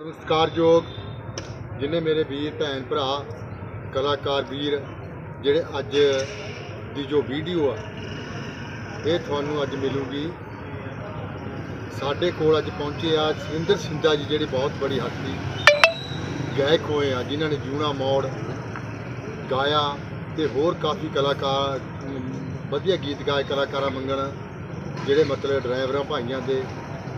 ਨਮਸਕਾਰਯੋਗ ਜਿਨੇ ਮੇਰੇ ਵੀਰ, ਭੈਣ, ਭਰਾ, ਕਲਾਕਾਰ, ਵੀਰ ਜਿਹੜੇ ਅੱਜ ਦੀ ਜੋ ਵੀਡੀਓ ਆ, ਇਹ ਤੁਹਾਨੂੰ ਅੱਜ ਮਿਲੂਗੀ। ਸਾਡੇ ਕੋਲ ਅੱਜ ਪਹੁੰਚੇ ਆ ਸੁਰਿੰਦਰ ਸਿੰਧਾ ਜੀ ਜਿਹੜੇ ਬਹੁਤ ਬੜੀ ਹਸਤੀ ਗਾਇਕ ਹੋਏ ਆ, ਜਿਨ੍ਹਾਂ ਨੇ ਜੂਣਾ ਮੋੜ ਗਾਇਆ ਤੇ ਹੋਰ ਕਾਫੀ ਕਲਾਕਾਰ ਵਧੀਆ ਗੀਤ ਗਾਏ ਕਲਾਕਾਰਾਂ ਮੰਗਣ, ਜਿਹੜੇ ਮਤਲਬ ਡਰਾਈਵਰਾਂ ਭਾਈਆਂ ਦੇ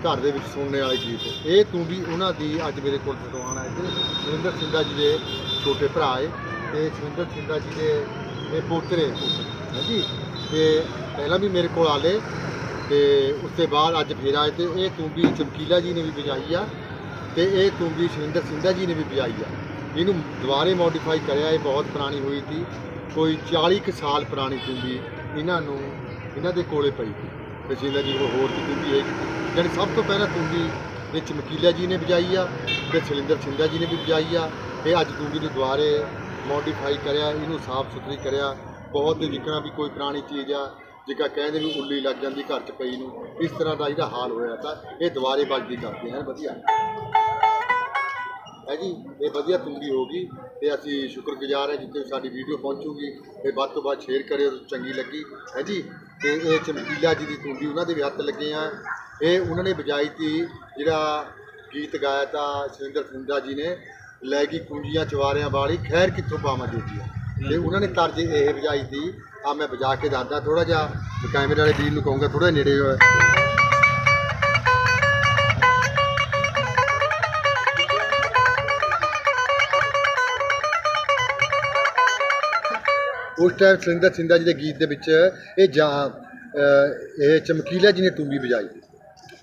ਘਰ ਦੇ ਵਿੱਚ ਸੁਣਨੇ ਵਾਲੇ ਗੀਤ ਇਹ ਤੂੰ ਵੀ ਉਹਨਾਂ ਦੀ ਅੱਜ ਮੇਰੇ ਕੋਲ ਸਦਵਾਨ ਆਏ ਤੇ ਸੁਰਿੰਦਰ ਸਿੰਧਾ ਜੀ ਦੇ ਛੋਟੇ ਭਰਾ ਏ ਤੇ ਸੁਰਿੰਦਰ ਸਿੰਘਾ ਜੀ ਦੇ ਇਹ ਪੋਤਰੇ ਹੈ। ਜੀ? ਤੇ ਪਹਿਲਾਂ ਵੀ ਮੇਰੇ ਕੋਲ ਆਲੇ ਤੇ ਉਸ ਤੋਂ ਬਾਅਦ ਅੱਜ ਫੇਰ ਆਏ ਤੇ ਇਹ ਤੂੰਬੀ ਚਮਕੀਲਾ ਜੀ ਨੇ ਵੀ ਵਜਾਈ ਆ ਤੇ ਇਹ ਤੂੰਬੀ ਸੁਰਿੰਦਰ ਸਿੰਧਾ ਜੀ ਨੇ ਵੀ ਵਜਾਈ ਆ। ਇਹਨੂੰ ਦੁਬਾਰੇ ਮੋਡੀਫਾਈ ਕਰਿਆ, ਇਹ ਬਹੁਤ ਪੁਰਾਣੀ ਹੋਈ ਸੀ। ਕੋਈ 40 ਕੁ ਸਾਲ ਪੁਰਾਣੀ ਤੂੰਬੀ ਇਹਨਾਂ ਨੂੰ, ਇਹਨਾਂ ਦੇ ਕੋਲੇ ਪਈ ਸੀ। ਤੇ ਜੀ ਉਹ ਹੋਰ ਵੀ ਤੂੰਬੀ ਹੈ। ਜਾਣੀ ਸਭ ਤੋਂ ਪਹਿਲਾਂ ਤੂੰਗੀ ਵਿੱਚ ਚਮਕੀਲਾ ਜੀ ਨੇ ਵਜਾਈ ਆ ਤੇ ਸਲਿੰਦਰ ਸਿੰਧਾ ਜੀ ਨੇ ਵੀ ਵਜਾਈ ਆ ਇਹ ਅੱਜ ਤੂੰਗੀ ਨੂੰ ਦੁਬਾਰੇ ਮੋਡੀਫਾਈ ਕਰਿਆ, ਇਹਨੂੰ ਸਾਫ਼ ਸੁਥਰੀ ਕਰਿਆ। ਬਹੁਤ ਜਿਕਣਾ ਵੀ ਕੋਈ ਪੁਰਾਣੀ ਚੀਜ਼ ਆ ਜਿਕਾ ਕਹਿੰਦੇ ਵੀ ਉੱਲੀ ਲੱਗ ਜਾਂਦੀ ਘਰ 'ਚ ਪਈ ਨੂੰ। ਇਸ ਤਰ੍ਹਾਂ ਦਾ ਇਹਦਾ ਹਾਲ ਹੋਇਆ ਤਾਂ ਇਹ ਦੁਬਾਰੇ ਵੱਜਦੀ ਕਰਦੇ ਹਨ ਵਧੀਆ। ਹੈ ਜੀ, ਇਹ ਵਧੀਆ ਤੁੰਗੀ ਹੋਗੀ ਤੇ ਅਸੀਂ ਸ਼ੁਕਰਗੁਜ਼ਾਰ ਹੈ ਜਿੱਥੇ ਸਾਡੀ ਵੀਡੀਓ ਪਹੁੰਚੂਗੀ। ਇਹ ਵੱਧ ਤੋਂ ਵੱਧ ਸ਼ੇਅਰ ਕਰਿਓ, ਚੰਗੀ ਲੱਗੀ। ਹੈ ਜੀ। ਤੇ ਇਹ ਚਮਕੀਲਾ ਜੀ ਦੀ ਤੁੰਗੀ ਉਹਨਾਂ ਦੇ ਵੀ ਹੱਥ ਲੱਗੇ ਆ। ਇਹ ਉਹਨਾਂ ਨੇ ਵਜਾਈ ਤੀ ਜਿਹੜਾ ਗੀਤ ਗਾਇਆ ਤਾਂ ਸੁਰਿੰਦਰ ਸਿੰਧਾ ਜੀ ਨੇ ਲੈ ਗਈ ਕੁੰਜੀਆਂ ਚਵਾਰਿਆਂ ਵਾਲੀ ਖੈਰ ਕਿੱਥੋਂ ਪਾਵਾਂ ਜੋਗੀਆਂ। ਤੇ ਉਹਨਾਂ ਨੇ ਤਰਜ ਇਹ ਵਜਾਈ ਤੀ ਆ ਮੈਂ ਵਜਾ ਕੇ ਦੱਸਦਾ ਥੋੜਾ ਜਿਹਾ ਕੈਮਰੇ ਵਾਲੇ ਵੀਰ ਨੂੰ ਕਹੂੰਗਾ ਥੋੜਾ ਨੇੜੇ ਹੋਇਆ ਉਸ ਟਾਈਮ ਸੁਰਿੰਦਰ ਸਿੰਧਾ ਜੀ ਦੇ ਗੀਤ ਦੇ ਵਿੱਚ ਇਹ ਜਾਂ ਇਹ ਚਮਕੀਲਾ ਜੀ ਨੇ ਤੂੰਬੀ ਵਜਾਈ।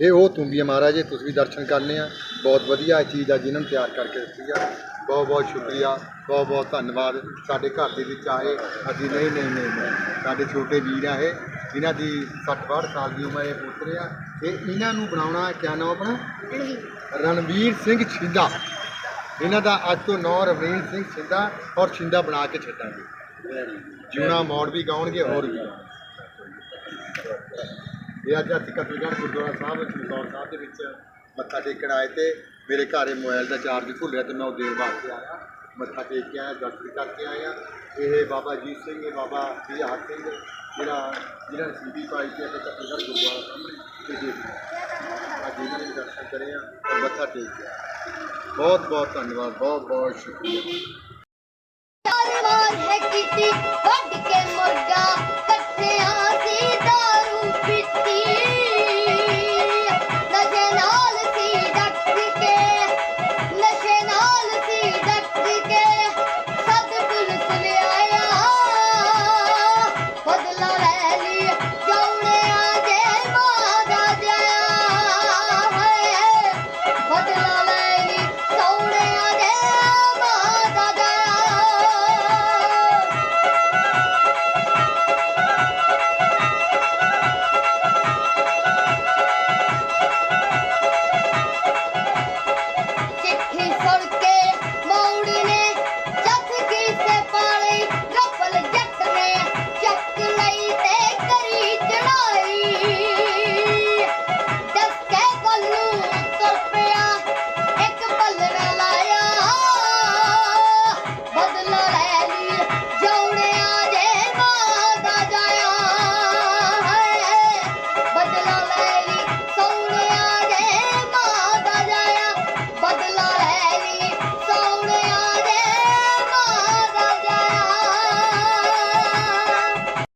ਇਹ ਉਹ ਤੂੰਬੀ ਹੈ ਮਹਾਰਾਜ ਜੀ ਤੁਸੀਂ ਵੀ ਦਰਸ਼ਨ ਕਰਨੇ ਆ। ਬਹੁਤ ਵਧੀਆ ਇਹ ਚੀਜ਼ ਆ ਜਿਨ੍ਹਾਂ ਨੂੰ ਤਿਆਰ ਕਰਕੇ ਦਿੱਤੀ ਆ। ਬਹੁਤ ਬਹੁਤ ਸ਼ੁਕਰੀਆ ਬਹੁਤ ਬਹੁਤ ਧੰਨਵਾਦ ਸਾਡੇ ਘਰ ਦੇ ਵਿੱਚ ਆਏ। ਅਸੀਂ ਨਹੀਂ ਨਹੀਂ ਨਹੀਂ। ਸਾਡੇ ਛੋਟੇ ਵੀਰ ਆ ਇਹ ਇਹਨਾਂ ਦੀ 60 62 ਸਾਲ ਦੀ ਉਮਰ ਇਹ ਪੁੱਤਰ ਆ। ਇਹ ਇਹਨਾਂ ਨੂੰ ਬਣਾਉਣਾ ਕਿਆ ਨਾਮ ਆਪਣਾ? ਰਣਵੀਰ। ਸਿੰਘ ਛਿੰਦਾ। ਇਹਨਾਂ ਦਾ ਅੱਜ ਤੋਂ ਨਾਂ ਰਵੀਨ ਸਿੰਘ ਛਿੰਦਾ ਔਰ ਛਿੰਦਾ ਬਣਾ ਕੇ ਛੱਡਾਂਗੇ। ਜਿਉਣਾ ਮੋੜ ਵੀ ਗਾਉਣਗੇ, ਹੋਰ ਵੀ। ਇਹ ਅੱਜ ਅਸੀਂ ਕਤਲਗੜ੍ਹ ਗੁਰਦੁਆਰਾ ਸਾਹਿਬ, ਚਮਕੌਰ ਸਾਹਿਬ ਦੇ ਵਿੱਚ ਮੱਥਾ ਟੇਕਣ ਆਏ ਤੇ ਮੇਰੇ ਘਰੇ ਮੋਬਾਈਲ ਦਾ ਚਾਰਜ ਭੁੱਲਿਆ ਤੇ ਮੈਂ ਉਹ ਦੇਣ ਵਾਸਤੇ ਆਇਆ। ਮੱਥਾ ਟੇਕ ਕੇ ਆਇਆ, ਦਰਸ਼ਨ ਕਰਕੇ ਆਇਆ। ਇਹ ਬਾਬਾ ਜੀਤ ਸਿੰਘ, ਇਹ ਬਾਬਾ ਬਿਹਾਰ ਸਿੰਘ, ਜਿਹੜਾ ਜਿਹੜਾ ਸੀਡੀ ਪਾਈ ਤੇ ਅਤੇ ਕਤਲਗੜ੍ਹ ਗੁਰਦੁਆਰਾ ਸਾਹਮਣੇ ਤੇ ਦੇਖ ਅੱਜ ਇਹਨਾਂ ਦੇ ਦਰਸ਼ਨ ਕਰੇ ਆ ਔਰ ਮੱਥਾ ਟੇਕ ਕੇ ਆਏ। ਬਹੁਤ ਬਹੁਤ ਧੰਨਵਾਦ ਬਹੁਤ ਬਹੁਤ ਸ਼ੁਕਰੀਆ। ਮਾਰ